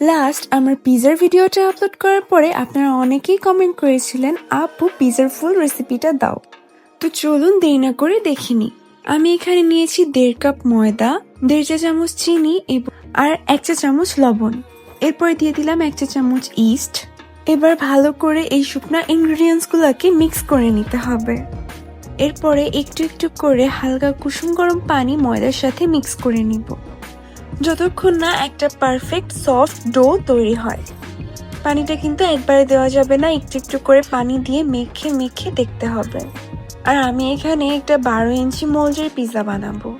Last আমার পিজার ভিডিওটা upload করার পরে আপনারা অনেকেই কমেন্ট করেছিলেন, আপু পিজার ফুল রেসিপিটা দাও। তো চলুন দেরি না করে দেখিনি আমি এখানে নিয়েছি দেড় কাপ ময়দা, দেড় চা চামচ চিনি এবং আর এক চা চামচ লবণ। এরপরে দিয়ে দিলাম এক চা চামচ ইস্ট এবার ভালো করে এই শুকনা ইনগ্রিডিয়েন্টস গুলোকে মিক্স করে নিতে হবে। এরপরে একটু একটু করে হালকা কুসুম গরম পানি ময়দার সাথে মিক্স করে নিব। যতক্ষণ না একটা পারফেক্ট সফট ডো তৈরি হয়। পানিটা কিন্তু একবারে দেওয়া যাবে না, একটু একটু করে পানি দিয়ে মেখে মেখে দেখতে হবে। আর আমি এখানে একটা বারো ইঞ্চি মোল্ডের পিৎজা বানাবো।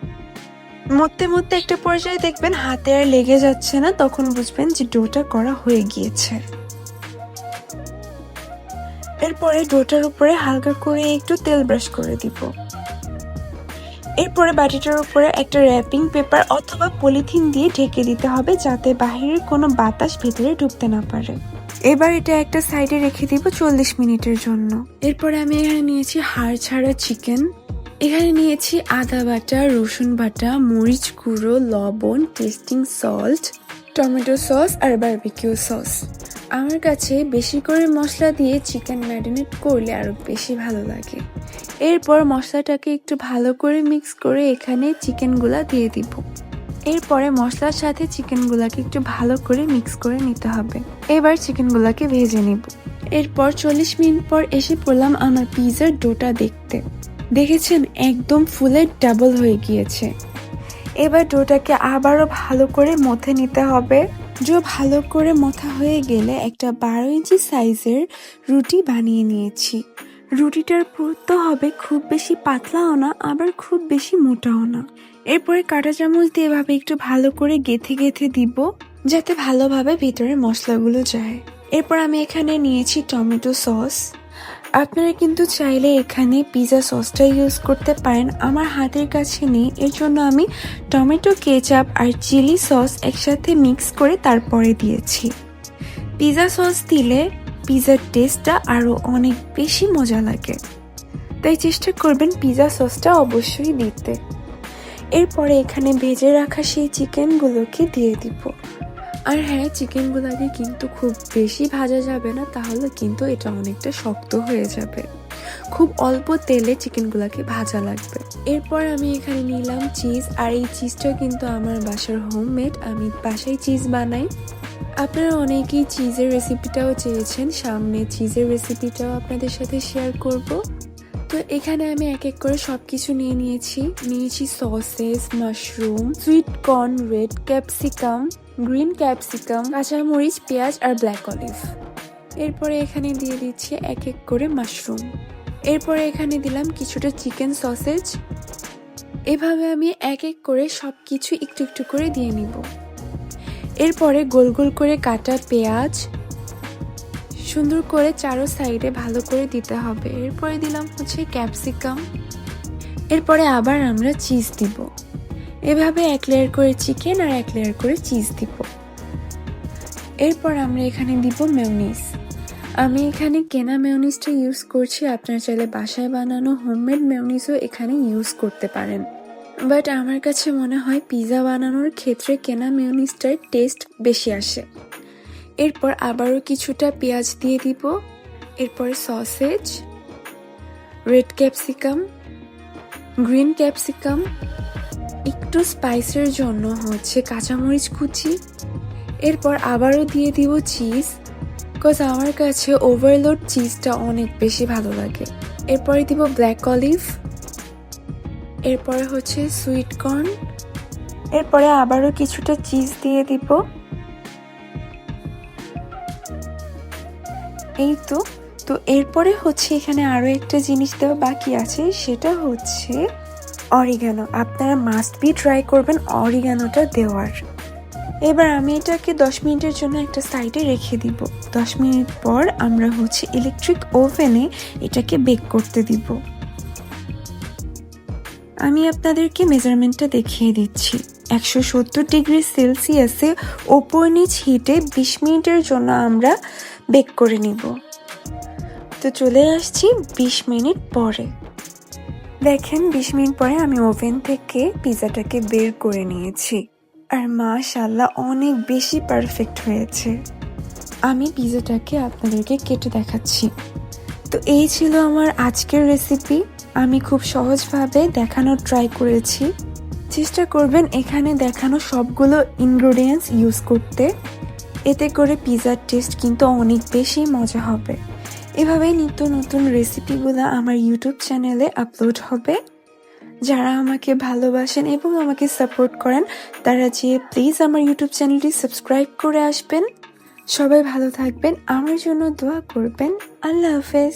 মরতে মরতে একটা পর্যায়ে দেখবেন হাতে আর লেগে যাচ্ছে না, তখন বুঝবেন যে ডোটা করা হয়ে গিয়েছে। এরপরে ডোটার উপরে হালকা করে একটু তেল ব্রাশ করে দিব। এরপরে বাটিটার উপরে একটা র্যাপিং পেপার অথবা পলিথিন দিয়ে ঢেকে দিতে হবে যাতে বাহিরের কোনো বাতাস ভেতরে ঢুকতে না পারে। এবার এটা একটা সাইডে রেখে দিব চল্লিশ মিনিটের জন্য। এরপরে আমি এখানে নিয়েছি হাড় ছাড়া চিকেন এখানে নিয়েছি আদা বাটা, রসুন বাটা, মরিচ গুঁড়ো, লবণ টেস্টিং সল্ট টমেটো সস আর বারবিকিউ সস আমার কাছে বেশি করে মশলা দিয়ে চিকেন ম্যারিনেট করলে আরও বেশি ভালো লাগে। এরপর মশলাটাকে একটু ভালো করে মিক্স করে এখানে চিকেনগুলা দিয়ে দিব। এরপরে মশলার সাথে চিকেনগুলাকে একটু ভালো করে মিক্স করে নিতে হবে। এবার চিকেনগুলাকে ভেজে নিব। এরপর চল্লিশ মিনিট পর এসে পড়লাম আমার পিজার ডোটা দেখতে। দেখেছেন? একদম ফুলের ডাবল হয়ে গিয়েছে। এবার ডোটাকে আবারও ভালো করে মথে নিতে হবে। ডো ভালো করে মথা হয়ে গেলে একটা বারো ইঞ্চি সাইজের রুটি বানিয়ে নিয়েছি। রুটিটার পুরুত্ব হবে খুব বেশি পাতলাও না, আবার খুব বেশি মোটাও না। এরপরে কাঁটা চামচ দিয়ে এভাবে একটু ভালো করে গেথে গেথে দিব, যাতে ভালোভাবে ভিতরে মশলাগুলো যায়। এরপর আমি এখানে নিয়েছি টমেটো সস। আপনারা কিন্তু চাইলে এখানে পিৎজা সসটা ইউজ করতে পারেন। আমার হাতের কাছে নেই। এর জন্য আমি টমেটো, কেচাপ আর চিলি সস একসাথে মিক্স করে তারপরে দিয়েছি। পিৎজা সস দিলে পিৎজার টেস্টটা আরও অনেক বেশি মজা লাগে। তাই চেষ্টা করবেন পিৎজা সসটা অবশ্যই দিতে। এরপরে এখানে ভেজে রাখা সেই চিকেনগুলোকে দিয়ে দিব। আর হ্যাঁ চিকেনগুলোকে কিন্তু খুব বেশি ভাজা যাবে না, তাহলে কিন্তু এটা অনেকটা শক্ত হয়ে যাবে। খুব অল্প তেলে চিকেনগুলোকে ভাজা লাগবে। এরপর আমি এখানে নিলাম চিজ আর এই চিজটা কিন্তু আমার বাসার হোমমেড আমি বাসায় চিজ বানাই। আপনারা অনেকেই চিজের রেসিপিটাও চেয়েছেন, সামনে চিজের রেসিপিটাও আপনাদের সাথে শেয়ার করব। তো এখানে আমি এক এক করে সব কিছু নিয়ে নিয়েছি। নিয়েছি sausages mushroom sweet corn red capsicum green capsicum কাঁচামরিচ, পেঁয়াজ আর ব্ল্যাক অলিভ এরপরে এখানে দিয়ে দিচ্ছি এক এক করে মাশরুম এরপরে এখানে দিলাম কিছুটা চিকেন সসেজ এভাবে আমি এক এক করে সব কিছু একটু একটু করে দিয়ে নিব। এরপরে গোল গোল করে কাটা পেঁয়াজ সুন্দর করে চারো সাইডে ভালো করে দিতে হবে। এরপরে দিলাম হচ্ছে ক্যাপসিকাম। এরপরে আবার আমরা চিজ দিব। এভাবে এক লেয়ার করে চিকেন আর এক লেয়ার করে চিজ দিব। এরপর আমরা এখানে দিব মেয়নিস আমি এখানে কেনা মেয়নিসটা ইউজ করছি, আপনার চাইলে বাসায় বানানো হোমমেড মেয়নিসও এখানে ইউজ করতে পারেন। বাট আমার কাছে মনে হয় পিৎজা বানানোর ক্ষেত্রে কেনা মেয়নিসটার টেস্ট বেশি আসে। এরপর আবারও কিছুটা পেঁয়াজ দিয়ে দিব। এরপরে sausage red capsicum green capsicum একটু স্পাইসের জন্য হচ্ছে কাঁচামরিচ কুচি। এরপর আবারও দিয়ে দিব চিজ বিকজ আমার কাছে ওভারলোড চিজটা অনেক বেশি ভালো লাগে। এরপরে দিব ব্ল্যাক অলিভ এরপরে হচ্ছে সুইট কর্ন এরপরে আবারও কিছুটা চিজ দিয়ে দিব। এই তো তো এরপরে হচ্ছে এখানে আরও একটা জিনিস দেওয়া বাকি আছে, সেটা হচ্ছে অরিগানো আপনারা মাস্ট বি ট্রাই করবেন অরিগানোটা দেওয়ার। এবার আমি এটাকে দশ মিনিটের জন্য একটা সাইডে রেখে দিব। দশ মিনিট পর আমরা হচ্ছে ইলেকট্রিক ওভেনে এটাকে বেক করতে দিব। আমি আপনাদেরকে মেজারমেন্টটা দেখিয়ে দিচ্ছি। একশো সত্তর ডিগ্রি সেলসিয়াসে ওপর নিচ হিটে বিশ মিনিটের জন্য আমরা বেক করে নিব। তো চলে আসছি বিশ মিনিট পরে। দেখেন, বিশ মিনিট পরে আমি ওভেন থেকে পিৎজাটাকে বের করে নিয়েছি। আর মা মাশাল্লাহ অনেক বেশি পারফেক্ট হয়েছে। আমি পিজাটাকে আপনাদেরকে কেটে দেখাচ্ছি। তো এই ছিল আমার আজকের রেসিপি আমি খুব সহজভাবে দেখানোর ট্রাই করেছি। চেষ্টা করবেন এখানে দেখানো সবগুলো ইনগ্রেডিয়েন্টস ইউজ করতে। এতে করে পিজার টেস্ট কিন্তু অনেক বেশি মজা হবে। এভাবে নিত্য নতুন রেসিপিগুলো আমার ইউটিউব চ্যানেলে আপলোড হবে। যারা আমাকে ভালোবাসেন এবং আমাকে সাপোর্ট করেন, তারা যে প্লিজ আমার ইউটিউব চ্যানেলটি সাবস্ক্রাইব করে আসবেন। সবাই ভালো থাকবেন, আমার জন্য দোয়া করবেন। আল্লাহ হাফেজ।